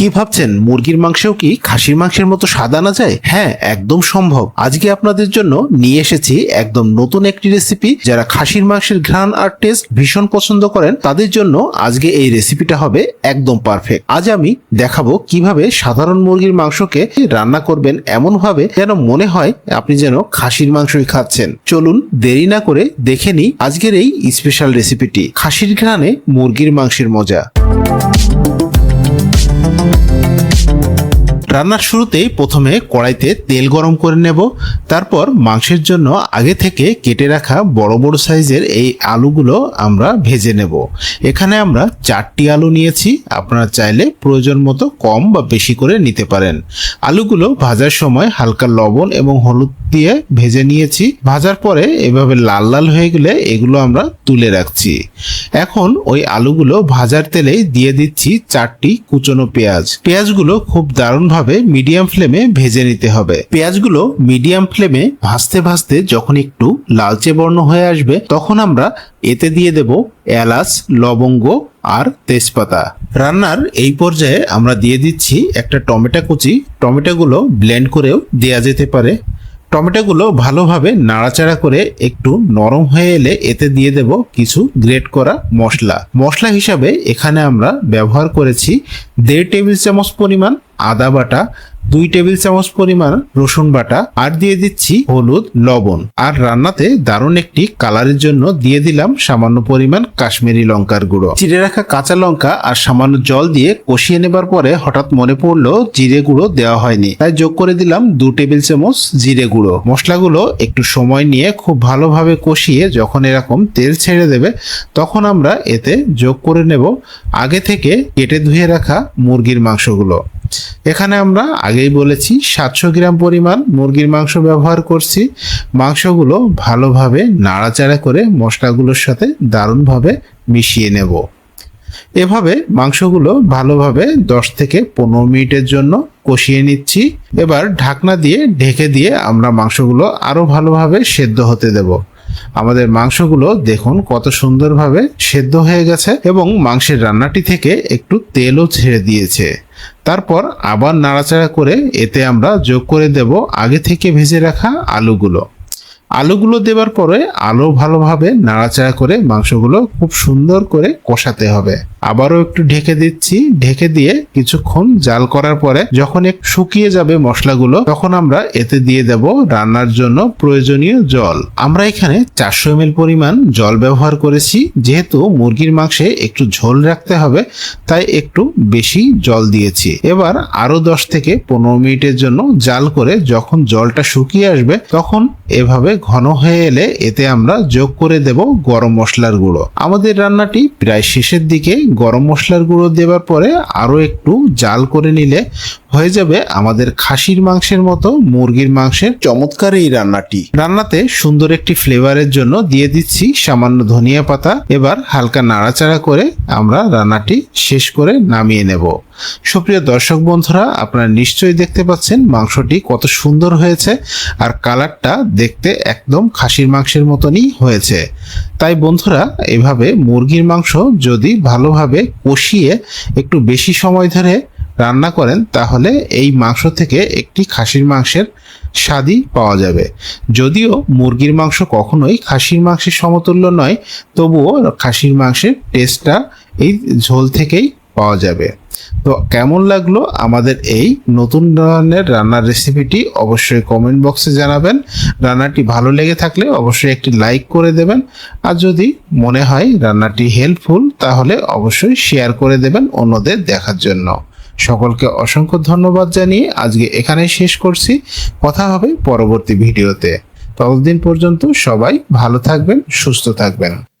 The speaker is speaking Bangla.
কি ভাবছেন? মুরগির মাংসেও কি খাসির মাংসের মতো স্বাদ আনা যায়? হ্যাঁ একদম সম্ভব। আজকে আপনাদের জন্য নিয়ে এসেছি একদম নতুন একটি রেসিপি যারা খাসির মাংসের ঘ্রাণ আর টেস্ট ভীষণ পছন্দ করেন, তাদের জন্য আজকে এই রেসিপিটা হবে একদম পারফেক্ট আজ আমি দেখাবো কীভাবে সাধারণ মুরগির মাংসকে রান্না করবেন এমন ভাবে যেন মনে হয় আপনি যেন খাসির মাংসই খাচ্ছেন। চলুন দেরি না করে দেখে নিই আজকের এই স্পেশাল রেসিপিটি খাসির ঘ্রাণে মুরগির মাংসের মজা। 嗯。রান্নার শুরুতেই প্রথমে কড়াইতে তেল গরম করে নেব। তারপর মাংসের জন্য আগে থেকে কেটে রাখা বড় বড় সাইজের এই আলুগুলো আমরা ভেজে নেব। এখানে আমরা চারটি আলু নিয়েছি। আপনারা চাইলে প্রয়োজন মতো কম বা বেশি করে নিতে পারেন। আলুগুলো ভাজার সময় হালকা লবণ এবং হলুদ দিয়ে ভেজে নিয়েছি। ভাজার পরে এভাবে লাল লাল হয়ে গেলে এগুলো আমরা তুলে রাখছি। এখন ওই আলুগুলো ভাজার তেলেই দিয়ে দিচ্ছি চারটি কুচনো পেঁয়াজ। পেঁয়াজগুলো খুব দারুণভাবে মিডিয়াম ফ্লেমে ভেজে নিতে হবে। পেঁয়াজগুলো মিডিয়াম ফ্লেমে ভাজতে ভাজতে যখন একটু লালচে বর্ণ হয়ে আসবে, তখন আমরা এতে দিয়ে দেব এলাচ, লবঙ্গ আর তেজপাতা। রান্নার এই পর্যায়ে আমরা দিয়ে দিচ্ছি একটা টমেটো কুচি। টমেটোগুলো ব্লেন্ড করেও দেয়া যেতে পারে। টমেটোগুলো ভালোভাবে নাড়াচাড়া করে একটু নরম হয়ে এলে এতে দিয়ে দেব কিছু গ্রেট করা মশলা। মশলা হিসাবে এখানে আমরা ব্যবহার করেছি দেড় টেবিল চামচ পরিমাণ আদা বাটা দুই টেবিল চামচ পরিমাণ রসুন বাটা আর দিয়ে দিচ্ছি হলুদ, লবণ। আর রান্নাতে দারুণ একটি কালারের জন্য দিয়ে দিলাম সামান্য পরিমাণ কাশ্মীরি লঙ্কার গুঁড়ো। চিড়ে রাখা কাঁচা লঙ্কা আর সামান্য জল দিয়ে কষিয়ে নেবার পরে হঠাৎ মনে পড়ল জিরে গুঁড়ো দেওয়া হয়নি। তাই যোগ করে দিলাম দু টেবিল চামচ জিরে গুঁড়ো। মশলাগুলো একটু সময় নিয়ে খুব ভালোভাবে কষিয়ে যখন এরকম তেল ছেড়ে দেবে, তখন আমরা এতে যোগ করে নেব আগে থেকে কেটে ধুয়ে রাখা মুরগির মাংসগুলো। এখানে আমরা আগেই বলেছি সাতশো গ্রাম পরিমাণ মুরগির মাংস ব্যবহার করছি। মাংসগুলো ভালোভাবে নাড়াচাড়া করে মশলাগুলোর সাথে দারুণভাবে মিশিয়ে নেব। এভাবে মাংসগুলো ভালোভাবে দশ থেকে পনেরো মিনিটের জন্য কষিয়ে নিচ্ছি। এবার ঢাকনা দিয়ে ঢেকে দিয়ে আমরা মাংসগুলো আরও ভালোভাবে সেদ্ধ হতে দেব। আমাদের মাংসগুলো দেখুন কত সুন্দরভাবে সেদ্ধ হয়ে গেছে এবং মাংসের রান্নাটি থেকে একটু তেলও ছেড়ে দিয়েছে। তারপর আবার নাড়াচাড়া করে এতে আমরা যোগ করে দেব আগে থেকে ভেজে রাখা আলুগুলো। আলুগুলো দেবার পরে আলু ভালোভাবে নাড়াচাড়া করে মাংসগুলো খুব সুন্দর করে কষাতে হবে। আবারও একটু ঢেকে দিচ্ছি। ঢেকে দিয়ে কিছুক্ষণ জাল করার পরে যখন একটু শুকিয়ে যাবে মশলাগুলো, তখন আমরা এতে দিয়ে দেব রান্নার জন্য প্রয়োজনীয় জল। আমরা এখানে চারশো এম পরিমাণ জল ব্যবহার করেছি। যেহেতু মুরগির মাংসে একটু ঝোল রাখতে হবে, তাই একটু বেশি জল দিয়েছি। এবার আরও দশ থেকে পনেরো মিনিটের জন্য জাল করে যখন জলটা শুকিয়ে আসবে, তখন এভাবে ঘন হয়ে এলে এতে আমরা যোগ করে দেব গরম মশলার গুঁড়ো। আমাদের রান্নাটি প্রায় শেষের দিকে গরম মশলার গুঁড়ো দেওয়ার পরে আরও একটু জাল করে নিলে হয়ে যাবে আমাদের খাসির মাংসের মতো মুরগির মাংসের চমৎকার এই রান্নাটি। রান্নাতে সুন্দর একটি ফ্লেভারের জন্য দিয়ে দিচ্ছি সামান্য ধনিয়া পাতা। এবার হালকা নাড়াচাড়া করে আমরা রান্নাটি শেষ করে নামিয়ে নেব। সুপ্রিয় দর্শক বন্ধুরা, আপনারা নিশ্চয়ই দেখতে পাচ্ছেন মাংসটি কত সুন্দর হয়েছে আর কালারটা দেখতে একদম খাসির মাংসের মতনই হয়েছে। তাই বন্ধুরা, এভাবে মুরগির মাংস যদি ভালোভাবে কষিয়ে একটু বেশি সময় ধরে রান্না করেন, তাহলে এই মাংস থেকে একটি খাসির মাংসের স্বাদই পাওয়া যাবে। যদিও মুরগির মাংস কখনোই খাসির মাংসের সমতুল্য নয়, তবুও খাসির মাংসের টেস্টটা এই ঝোল থেকেই পাওয়া যাবে। তো কেমন লাগল আমাদের এই নতুন ধরনের রান্নার রেসিপিটি অবশ্যই কমেন্ট বক্সে জানাবেন। রান্নাটি ভালো লেগে থাকলে অবশ্যই একটি লাইক করে দেবেন। আর যদি মনে হয় রান্নাটি হেল্পফুল তাহলে অবশ্যই শেয়ার করে দেবেন অন্যদের দেখার জন্য। সকলকে অসংখ্য ধন্যবাদ জানিয়ে আজকে এখানে শেষ করছি। কথা হবে পরবর্তী ভিডিওতে। ততদিন পর্যন্ত সবাই ভালো থাকবেন, সুস্থ থাকবেন।